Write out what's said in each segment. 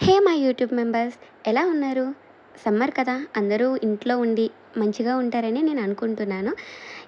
Hey my YouTube members. ఎలా ఉన్నారు? Summer కదా అందరూ ఇంట్లో ఉండి మంచిగా ఉంటారని నేను అనుకుంటున్నాను.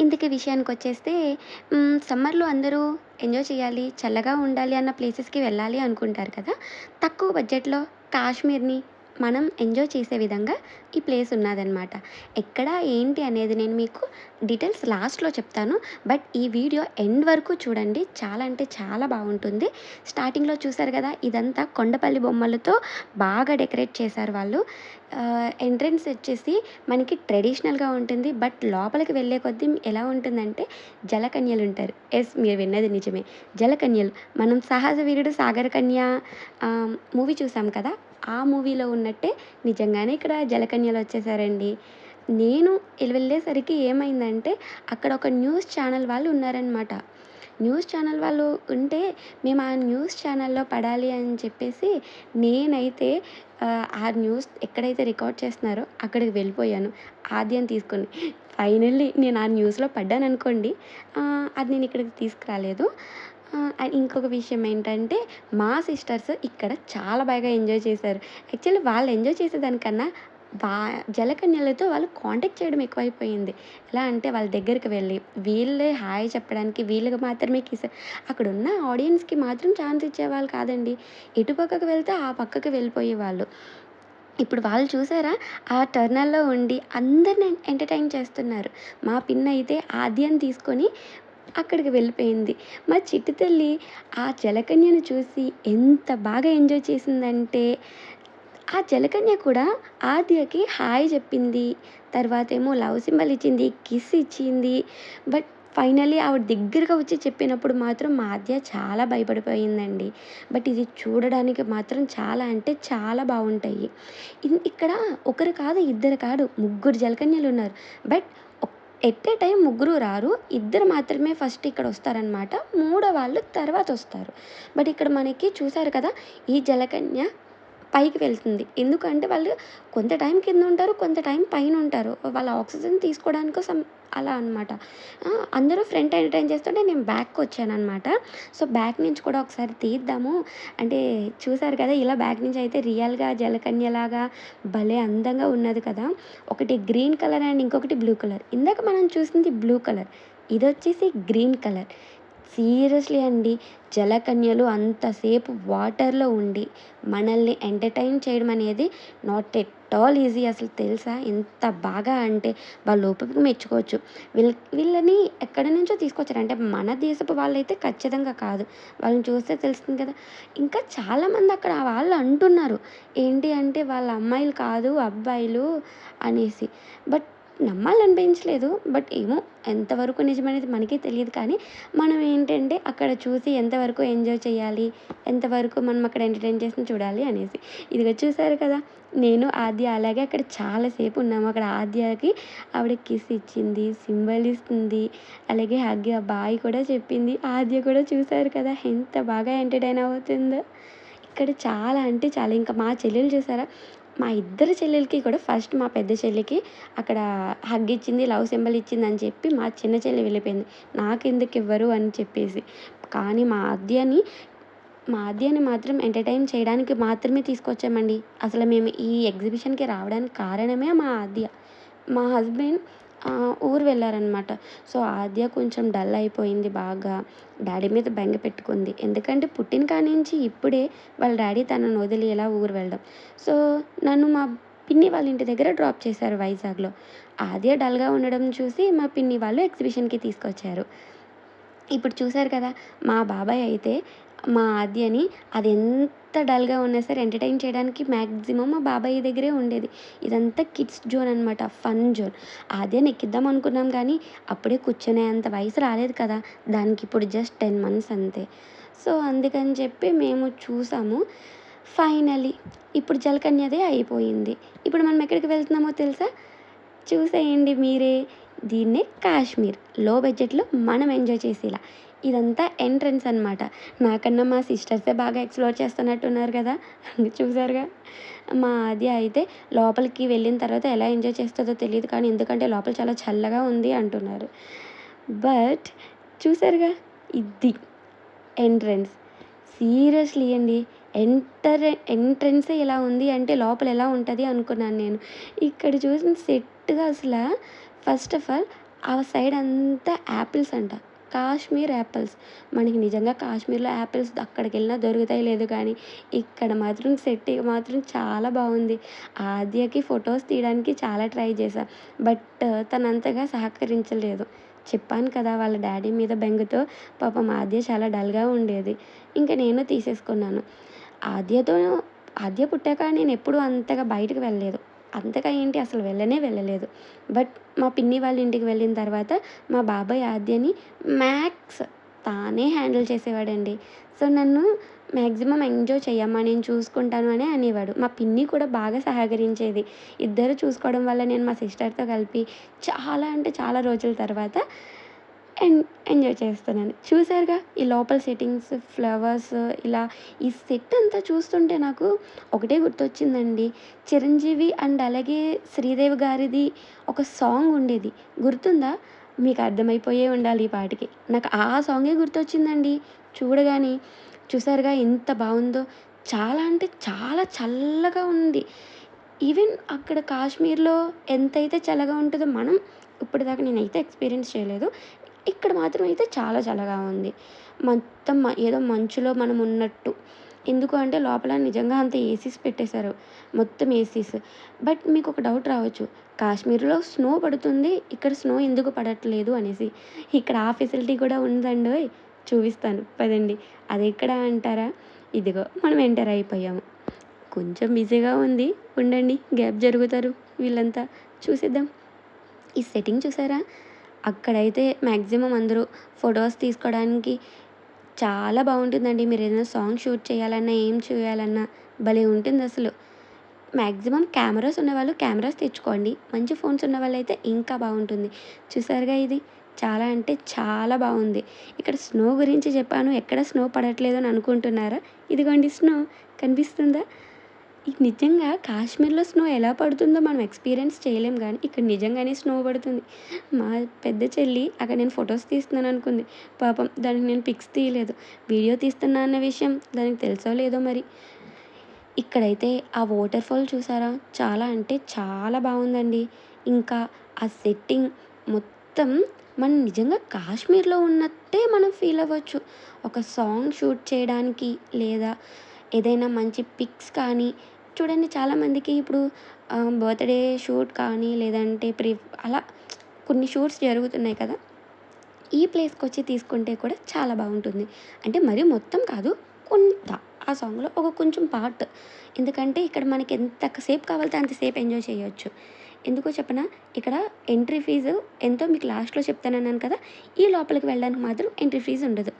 ఇంతకీ విషయానికి వచ్చేస్తే సమ్మర్లో అందరూ ఎంజాయ్ చేయాలి చల్లగా ఉండాలి అన్న ప్లేసెస్కి వెళ్ళాలి అనుకుంటారు కదా. తక్కువ బడ్జెట్లో కాశ్మీర్ని మనం ఎంజాయ్ చేసే విధంగా ఈ ప్లేస్ ఉన్నదనమాట ఎక్కడ ఏంటి అనేది నేను మీకు డీటెయిల్స్ లాస్ట్లో చెప్తాను. బట్ ఈ వీడియో ఎండ్ వరకు చూడండి. చాలా అంటే చాలా బాగుంటుంది. స్టార్టింగ్లో చూసారు కదా ఇదంతా కొండపల్లి బొమ్మలతో బాగా డెకరేట్ చేశారు వాళ్ళు. ఎంట్రన్స్ వచ్చేసి మనకి ట్రెడిషనల్గా ఉంటుంది. బట్ లోపలికి వెళ్ళే కొద్దీ ఎలా ఉంటుందంటే జలకన్యలు ఉంటారు. ఎస్ మీరు విన్నది నిజమే. జలకన్యలు. మనం సహజ వీరుడు సాగర కన్య మూవీ చూసాం కదా? ఆ మూవీలో ఉన్నట్టే నిజంగానే ఇక్కడ జలకన్యలు వచ్చేసారండి. నేను వెళ్ళేసరికి ఏమైందంటే అక్కడ ఒక న్యూస్ ఛానల్ వాళ్ళు ఉన్నారనమాట న్యూస్ ఛానల్ వాళ్ళు ఉంటే మేము ఆ న్యూస్ ఛానల్లో పడాలి అని చెప్పేసి నేనైతే ఆ, న్యూస్ ఎక్కడైతే రికార్డ్ చేస్తున్నారో అక్కడికి వెళ్ళిపోయాను. ఆద్యం తీసుకొని. ఫైనల్లీ నేను ఆ న్యూస్లో పడ్డాను అనుకోండి అది నేను ఇక్కడికి తీసుకురాలేదు. అండ్ ఇంకొక విషయం ఏంటంటే మా సిస్టర్స్ ఇక్కడ చాలా బాగా ఎంజాయ్ చేశారు. యాక్చువల్లీ వాళ్ళు ఎంజాయ్ చేసేదానికన్నా వా జలకన్యలతో వాళ్ళు కాంటాక్ట్ చేయడం ఎక్కువైపోయింది. ఎలా అంటే వాళ్ళ దగ్గరికి వెళ్ళి వీళ్ళే హాయ్ చెప్పడానికి వీళ్ళకి మాత్రమే కిస్ అక్కడ ఉన్న ఆడియన్స్కి మాత్రం ఛాన్స్ ఇచ్చేవాళ్ళు కాదండి. ఇటు పక్కకు వెళ్తే ఆ పక్కకు వెళ్ళిపోయేవాళ్ళు. ఇప్పుడు వాళ్ళు చూసారా? ఆ టర్నల్లో ఉండి అందరిని ఎంటర్టైన్ చేస్తున్నారు. మా పిన్ అయితే ఆద్యం తీసుకొని అక్కడికి వెళ్ళిపోయింది. మా చిట్టి తల్లి ఆ జలకన్యను చూసి ఎంత బాగా ఎంజాయ్ చేసిందంటే ఆ జలకన్య కూడా ఆద్యకి హాయ్ చెప్పింది. తర్వాత ఏమో లవ్ సింబల్ ఇచ్చింది కిస్ ఇచ్చింది. బట్ ఫైనలీ ఆవిడ దగ్గరగా వచ్చి చెప్పినప్పుడు మాత్రం మా ఆద్య చాలా భయపడిపోయిందండి. బట్ ఇది చూడడానికి మాత్రం చాలా అంటే చాలా బాగుంటాయి. ఇక్కడ ఒకరు కాదు ఇద్దరు కాదు ముగ్గురు జలకన్యలు ఉన్నారు. బట్ ఎట్ ఏ టైం ముగ్గురు రారు ఇద్దరు మాత్రమే ఫస్ట్ ఇక్కడ వస్తారనమాట మూడో వాళ్ళు తర్వాత వస్తారు. బట్ ఇక్కడ మనకి చూసారు కదా ఈ జలకన్య పైకి వెళ్తుంది. ఎందుకంటే వాళ్ళు కొంత టైం కింద ఉంటారు కొంత టైం పైన ఉంటారు. వాళ్ళ ఆక్సిజన్ తీసుకోవడానికి సమ్ అలా అనమాట అందరూ ఫ్రంట్ ఎంటర్టైన్ చేస్తుంటే నేను బ్యాక్కి వచ్చాను అనమాట సో బ్యాక్ నుంచి కూడా ఒకసారి తీద్దాము. అంటే చూసారు కదా ఇలా బ్యాక్ నుంచి అయితే రియల్గా జలకన్యలాగా భలే అందంగా ఉన్నది కదా. ఒకటి గ్రీన్ కలర్ అండ్ ఇంకొకటి బ్లూ కలర్. ఇందాక మనం చూసింది బ్లూ కలర్. ఇది వచ్చేసి గ్రీన్ కలర్. సీరియస్లీ అండి. జలకన్యలు అంతసేపు వాటర్లో ఉండి మనల్ని ఎంటర్టైన్ చేయడం అనేది నాట్ ఎట్ ఆల్ ఈజీ అసలు తెలుసా? ఎంత బాగా అంటే వాళ్ళ ఓపిక మెచ్చుకోవచ్చు. వీళ్ళ వీళ్ళని ఎక్కడి నుంచో తీసుకొచ్చారు. అంటే మన దేశపు వాళ్ళైతే ఖచ్చితంగా కాదు. వాళ్ళని చూస్తే తెలుస్తుంది కదా. ఇంకా చాలామంది అక్కడ వాళ్ళు అంటున్నారు. ఏంటి అంటే వాళ్ళ అమ్మాయిలు కాదు అబ్బాయిలు అనేసి. బట్ నమ్మాలనిపించలేదు బట్ ఏమో ఎంతవరకు నిజమనేది మనకే తెలియదు. కానీ మనం ఏంటంటే అక్కడ చూసి ఎంతవరకు ఎంజాయ్ చేయాలి ఎంతవరకు మనం అక్కడ ఎంటర్టైన్ చేసి చూడాలి అనేసి. ఇదిగో చూసారు కదా నేను ఆద్య అలాగే అక్కడ చాలాసేపు ఉన్నాము. అక్కడ ఆద్యకి ఆవిడ కిస్ ఇచ్చింది సింబల్ ఇస్తుంది అలాగే హగ్ బాయ్ కూడా చెప్పింది. ఆద్య కూడా చూసారు కదా ఎంత బాగా ఎంటర్టైన్ అవుతుందో. ఇక్కడ చాలా అంటే చాలా ఇంకా మా చెల్లెలు చూసారా? మా ఇద్దరు చెల్లెలకి కూడా ఫస్ట్ మా పెద్ద చెల్లికి అక్కడ హగ్ ఇచ్చింది లవ్ సింబల్ ఇచ్చింది అని చెప్పి మా చిన్న చెల్లి వెళ్ళిపోయింది. నాకెందుకు ఇవ్వరు అని చెప్పేసి. కానీ మా ఆద్యని మా ఆద్యాన్ని మాత్రం ఎంటర్టైన్ చేయడానికి మాత్రమే తీసుకొచ్చామండి. అసలు మేము ఈ ఎగ్జిబిషన్కి రావడానికి కారణమే మా ఆద్య. మా హస్బెండ్ ఊరు వెళ్ళారనమాట సో ఆద్య కొంచెం డల్ అయిపోయింది బాగా. డాడీ మీద బెంగ పెట్టుకుంది. ఎందుకంటే పుట్టిన కానించి నుంచి ఇప్పుడే వాళ్ళ డాడీ తనను వదిలి ఎలా ఊరు వెళ్ళడం సో నన్ను మా పిన్ని వాళ్ళ ఇంటి దగ్గర డ్రాప్ చేశారు వైజాగ్లో. ఆద్య డల్గా ఉండడం చూసి మా పిన్ని వాళ్ళు ఎగ్జిబిషన్కి తీసుకొచ్చారు. ఇప్పుడు చూసారు కదా మా బాబాయ్ అయితే మా ఆద్యని అది ఎంత డల్గా ఉన్నా సరే ఎంటర్టైన్ చేయడానికి మ్యాక్సిమం మా బాబాయ్ దగ్గరే ఉండేది. ఇదంతా కిడ్స్ జోన్ అనమాట ఫన్ జోన్. ఆద్యని ఎక్కిద్దాం అనుకున్నాం కానీ అప్పుడే కూర్చునే అంత వయసు రాలేదు కదా దానికి ఇప్పుడు జస్ట్ టెన్ మంత్స్ అంతే. సో అందుకని చెప్పి మేము చూసాము. ఫైనలీ ఇప్పుడు జలకన్యదే అయిపోయింది. ఇప్పుడు మనం ఎక్కడికి వెళ్తున్నామో తెలుసా? చూసేయండి మీరే. దీన్నే కాశ్మీర్. లో బడ్జెట్లో మనం ఎంజాయ్ చేసేలా. ఇదంతా ఎంట్రన్స్ అనమాట నాకన్నా మా సిస్టర్సే బాగా ఎక్స్ప్లోర్ చేస్తున్నట్టున్నారు కదా. చూసారుగా? మా అది అయితే లోపలికి వెళ్ళిన తర్వాత ఎలా ఎంజాయ్ చేస్తుందో తెలియదు కానీ ఎందుకంటే లోపల చాలా చల్లగా ఉంది అంటున్నారు. బట్ చూసారుగా? ఇది ఎంట్రన్స్. సీరియస్లీ అండి. ఎంటర్ ఎంట్రన్సే ఇలా ఉంది అంటే లోపల ఎలా ఉంటుంది అనుకున్నాను నేను. ఇక్కడ చూసిన సెట్‌గా అసలు ఫస్ట్ ఆఫ్ ఆల్ ఆ సైడ్ అంతా యాపిల్స్ అంట. కాశ్మీర్ యాపిల్స్. మనకి నిజంగా కాశ్మీర్‌లో యాపిల్స్ అక్కడికి వెళ్ళినా దొరుకుతాయి లేదు కానీ, ఇక్కడ మాత్రం సెట్ మాత్రం చాలా బాగుంది ఆద్యకి ఫొటోస్ తీయడానికి చాలా ట్రై చేశా. బట్ uh, తనంతగా సహకరించలేదు. చెప్పాను కదా! వాళ్ళ డాడీ మీద బెంగతో పాపం ఆద్య చాలా డల్‌గా ఉండేది. ఇంకా నేను తీసేసుకున్నాను. ఆద్యతో ఆద్య పుట్టాక నేను ఎప్పుడూ అంతగా బయటకు వెళ్ళలేదు. అంతగా ఏంటి అసలు వెళ్ళనే వెళ్ళలేదు. బట్ మా పిన్ని వాళ్ళ ఇంటికి వెళ్ళిన తర్వాత మా బాబాయ్ ఆద్యని మ్యాక్స్ తానే హ్యాండిల్ చేసేవాడండి. సో, నన్ను మ్యాక్సిమం ఎంజాయ్ చెయ్యమ్మా నేను చూసుకుంటాను అనే అనేవాడు. మా పిన్ని కూడా బాగా సహకరించేది. ఇద్దరు చూసుకోవడం వల్ల నేను మా సిస్టర్‌తో కలిపి చాలా అంటే చాలా రోజుల తర్వాత అండ్ ఎంజాయ్ చేస్తున్నాను. చూసారుగా ఈ లోపల సెట్టింగ్స్, ఫ్లవర్స్ ఇలా ఈ సెట్ అంతా చూస్తుంటే నాకు ఒకటే గుర్తొచ్చిందండి. 'చిరంజీవి' అండ్ అలాగే 'శ్రీదేవి' గారిది ఒక సాంగ్ ఉండేది. గుర్తుందా? మీకు అర్థమైపోయే ఉండాలి ఈ పాటకి. నాకు ఆ సాంగే గుర్తొచ్చిందండి చూడగానే. చూసారుగా ఎంత బాగుందో చాలా అంటే చాలా చల్లగా ఉంది. ఈవెన్ అక్కడ కాశ్మీర్‌లో ఎంతైతే చల్లగా ఉంటుందో మనం ఇప్పటిదాకా నేనైతే ఎక్స్‌పీరియన్స్ చేయలేదు. ఇక్కడ మాత్రం అయితే చాలా చల్లగా ఉంది. మొత్తం మ ఏదో మంచులో మనం ఉన్నట్టు. ఎందుకు అంటే లోపల నిజంగా అంత ఏసీస్ పెట్టేశారు. మొత్తం ఏసీస్. బట్ మీకు ఒక డౌట్ రావచ్చు. కాశ్మీర్‌లో స్నో పడుతుంది. ఇక్కడ స్నో ఎందుకు పడట్లేదు అనేసి. ఇక్కడ ఆ ఫెసిలిటీ కూడా ఉందండి చూపిస్తాను పదండి. అది ఎక్కడ అంటారా? ఇదిగో మనం ఎంటర్ అయిపోయాము. కొంచెం బిజీగా ఉంది. ఉండండి. గ్యాప్ జరుగుతారు వీళ్ళంతా. చూసేద్దాం. ఈ సెట్టింగ్ చూసారా? అక్కడైతే మ్యాక్సిమం అందరూ ఫొటోస్ తీసుకోవడానికి చాలా బాగుంటుందండి మీరు ఏదైనా సాంగ్ షూట్ చేయాలన్నా, ఏం చేయాలన్నా భలే ఉంటుంది అసలు మ్యాక్సిమం కెమెరాస్ ఉన్నవాళ్ళు కెమెరాస్ తెచ్చుకోండి. మంచి ఫోన్స్ ఉన్నవాళ్ళైతే ఇంకా బాగుంటుంది చూసారుగా ఇది? చాలా అంటే చాలా బాగుంది ఇక్కడ స్నో గురించి చెప్పాను. ఎక్కడ స్నో పడట్లేదు అని అనుకుంటున్నారా? ఇదిగోండి స్నో కనిపిస్తుందా? ఇది నిజంగా కాశ్మీర్‌లో స్నో ఎలా పడుతుందో మనం ఎక్స్‌పీరియన్స్ చేయలేం కానీ ఇక్కడ నిజంగానే స్నో పడుతుంది. మా పెద్ద చెల్లి అక్కడ నేను ఫొటోస్ తీస్తున్నాను అనుకుంది. పాపం దానికి నేను పిక్స్ తీయలేదు. వీడియో తీస్తున్నా అన్న విషయం దానికి తెలుసో లేదో మరి. ఇక్కడైతే ఆ వాటర్ ఫాల్ చూసారా? చాలా అంటే చాలా బాగుందండి ఇంకా ఆ సెట్టింగ్ మొత్తం మనం నిజంగా కాశ్మీర్‌లో ఉన్నట్టే మనం ఫీల్ అవ్వచ్చు. ఒక సాంగ్ షూట్ చేయడానికి లేదా ఏదైనా మంచి పిక్స్ కానీ చూడండి చాలామందికి ఇప్పుడు బర్త్‌డే షూట్ కానీ లేదంటే ప్రి అలా కొన్ని షూట్స్ జరుగుతున్నాయి కదా! ఈ ప్లేస్కి వచ్చి తీసుకుంటే కూడా చాలా బాగుంటుంది అంటే మరీ మొత్తం కాదు. కొంత ఆ సాంగ్‌లో ఒక కొంచెం పార్ట్. ఎందుకంటే ఇక్కడ మనకి ఎంత సేపు కావాలితే అంతసేపు ఎంజాయ్ చేయొచ్చు. ఎందుకో చెప్పనా? ఇక్కడ ఎంట్రీ ఫీజు ఎంతో మీకు లాస్ట్‌లో చెప్తానన్నాను కదా! ఈ లోపలికి వెళ్ళడానికి మాత్రం ఎంట్రీ ఫీజు ఉండదు.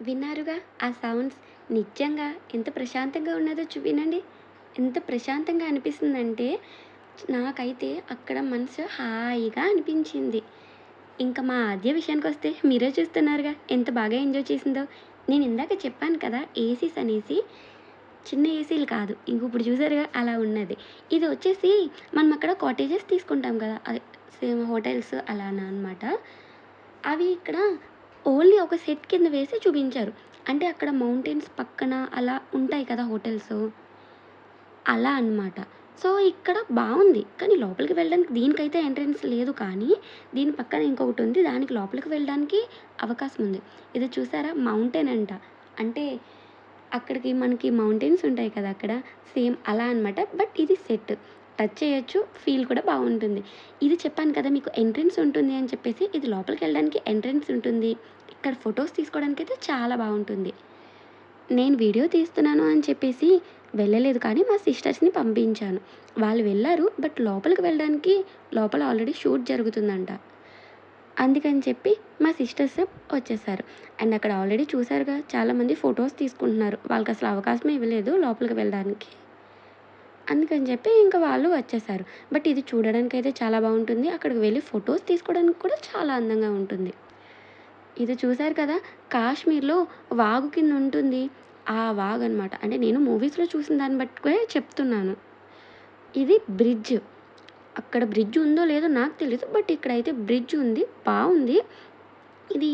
విన్నారుగా ఆ సౌండ్స్ నిజంగా ఎంత ప్రశాంతంగా ఉన్నదో చూపినండి. ఎంత ప్రశాంతంగా అనిపిస్తుందంటే నాకైతే అక్కడ మనసు హాయిగా అనిపించింది. ఇంకా మా ఆద్య విషయానికి వస్తే మీరే చూస్తున్నారుగా ఎంత బాగా ఎంజాయ్ చేసిందో. నేను ఇందాక చెప్పాను కదా! ఏసీస్ అనేసి. చిన్న ఏసీలు కాదు. ఇంక ఇప్పుడు చూసారుగా అలా ఉన్నది. ఇది వచ్చేసి మనం అక్కడ కాటేజెస్ తీసుకుంటాం కదా! అదే సేమ్ హోటల్స్ అలానా అనమాట. అవి ఇక్కడ ఓన్లీ ఒక సెట్ కింద వేసి చూపించారు. అంటే అక్కడ మౌంటైన్స్ పక్కన అలా ఉంటాయి కదా హోటల్స్. అలా అనమాట. సో, ఇక్కడ బాగుంది కానీ లోపలికి వెళ్ళడానికి దీనికైతే ఎంట్రన్స్ లేదు కానీ, దీని పక్కన ఇంకొకటి ఉంది దానికి లోపలికి వెళ్ళడానికి అవకాశం ఉంది. ఇది చూసారా? మౌంటైన్ అంట. అంటే అక్కడికి మనకి మౌంటైన్స్ ఉంటాయి కదా! అక్కడ సేమ్ అలా అనమాట. బట్ ఇది సెట్. టచ్ చేయొచ్చు. ఫీల్ కూడా బాగుంటుంది ఇది చెప్పాను కదా! మీకు ఎంట్రన్స్ ఉంటుంది అని చెప్పేసి ఇది లోపలికి వెళ్ళడానికి ఎంట్రన్స్ ఉంటుంది. ఇక్కడ ఫొటోస్ తీసుకోవడానికి అయితే చాలా బాగుంటుంది నేను వీడియో తీస్తున్నాను అని చెప్పేసి వెళ్ళలేదు కానీ మా సిస్టర్స్‌ని పంపించాను. వాళ్ళు వెళ్ళారు బట్ లోపలికి వెళ్ళడానికి లోపల ఆల్రెడీ షూట్ జరుగుతుందంట. అందుకని చెప్పి మా సిస్టర్స్ వచ్చేసారు. అండ్ అక్కడ ఆల్రెడీ చూసారుగా చాలామంది ఫొటోస్ తీసుకుంటున్నారు. వాళ్ళకి అసలు అవకాశం ఇవ్వలేదు లోపలికి వెళ్ళడానికి. అందుకని చెప్పి ఇంకా వాళ్ళు వచ్చేసారు బట్ ఇది చూడడానికి అయితే చాలా బాగుంటుంది అక్కడికి వెళ్ళి ఫొటోస్ తీసుకోవడానికి కూడా చాలా అందంగా ఉంటుంది ఇది చూశారు కదా కాశ్మీర్లో వాగు కింద ఉంటుంది ఆ వాగ్ అనమాట అంటే నేను మూవీస్లో చూసిన దాన్ని బట్టుకే చెప్తున్నాను. ఇది బ్రిడ్జ్. అక్కడ బ్రిడ్జ్ ఉందో లేదో నాకు తెలియదు బట్ ఇక్కడైతే బ్రిడ్జ్ ఉంది బాగుంది. ఇది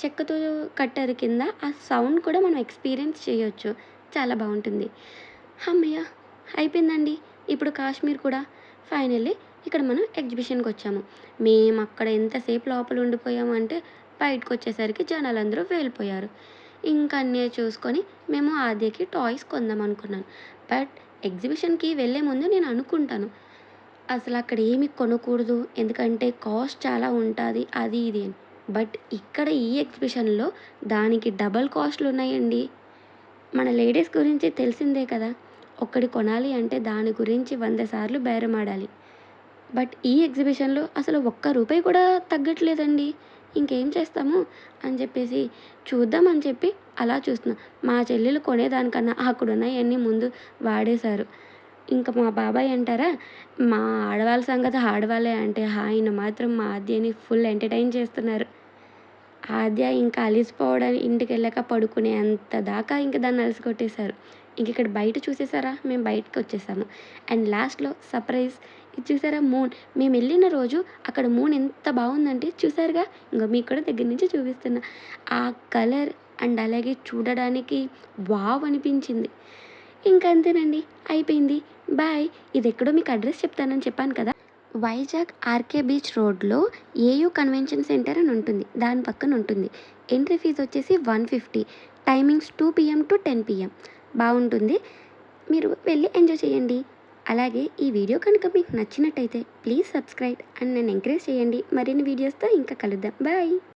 చెక్కతో కట్టారు కింద. ఆ సౌండ్ కూడా మనం ఎక్స్పీరియన్స్ చేయొచ్చు. చాలా బాగుంటుంది. హమ్మయ్య అయిపోయిందండి. ఇప్పుడు కాశ్మీర్ కూడా. ఫైనల్లీ ఇక్కడ మనం ఎగ్జిబిషన్కి వచ్చాము. మేము అక్కడ ఎంతసేపు లోపల ఉండిపోయాము అంటే బయటకు వచ్చేసరికి జనాలందరూ వెళ్ళిపోయారు ఇంకా అన్నీ చూసుకొని మేము ఆద్యకి టాయ్స్ కొందాం అనుకున్నాను బట్ ఎగ్జిబిషన్కి వెళ్ళే ముందు నేను అనుకుంటాను అసలు అక్కడ ఏమి కొనకూడదు ఎందుకంటే కాస్ట్ చాలా ఉంటుంది అది ఇది అని. బట్ ఇక్కడ ఈ ఎగ్జిబిషన్లో దానికి డబల్ కాస్ట్లు ఉన్నాయండి. మన లేడీస్ గురించి తెలిసిందే కదా ఒక్కడి కొనాలి అంటే దాని గురించి వంద సార్లు బేరమాడాలి బట్ ఈ ఎగ్జిబిషన్లో అసలు ఒక్క రూపాయి కూడా తగ్గట్లేదండి. ఇంకేం చేస్తాము? అని చెప్పేసి చూద్దామని చెప్పి అలా చూస్తున్నాం. మా చెల్లెలు కొనేదానికన్నా అక్కడున్నాయన్నీ ముందు వాడేశారు. ఇంకా మా బాబాయ్ అంటారా మా ఆడవాళ్ళ సంగతి ఆడవాళ్ళే అంటే ఆయన మాత్రం మా ఆద్యని ఫుల్ ఎంటర్టైన్ చేస్తున్నారు. ఆద్య ఇంకా అలిసిపోవడానికి ఇంటికి వెళ్ళాక పడుకునే అంత దాకా ఇంక దాన్ని అలసి కొట్టేశారు ఇంక ఇక్కడ బయట చూసేసారా మేము బయటకు వచ్చేసాము. అండ్ లాస్ట్లో సర్ప్రైజ్ ఇది చూసారా మూన్? మేము వెళ్ళిన రోజు అక్కడ మూన్ ఎంత బాగుందంటే చూసారుగా? ఇంకా మీకు కూడా దగ్గర నుంచి చూపిస్తున్నా. ఆ కలర్ అండ్ అలాగే చూడడానికి వావ్ అనిపించింది. ఇంకంతేనండి అయిపోయింది. బాయ్. ఇది ఎక్కడో మీకు అడ్రస్ చెప్తానని చెప్పాను కదా? వైజాగ్ ఆర్కే బీచ్ రోడ్లో ఏయూ కన్వెన్షన్ సెంటర్ అని ఉంటుంది. దాని పక్కన ఉంటుంది. ఎంట్రీ ఫీజు వచ్చేసి one fifty. Timings two PM to ten PM. బాగుంటుంది. మీరు వెళ్ళి ఎంజాయ్ చేయండి. అలాగే ఈ వీడియో కనుక మీకు నచ్చినట్టయితే ప్లీజ్ సబ్స్క్రైబ్ అండ్ నన్ను ఎంకరేజ్ చేయండి. మరిన్ని వీడియోస్తో ఇంకా కలుద్దాం. బాయ్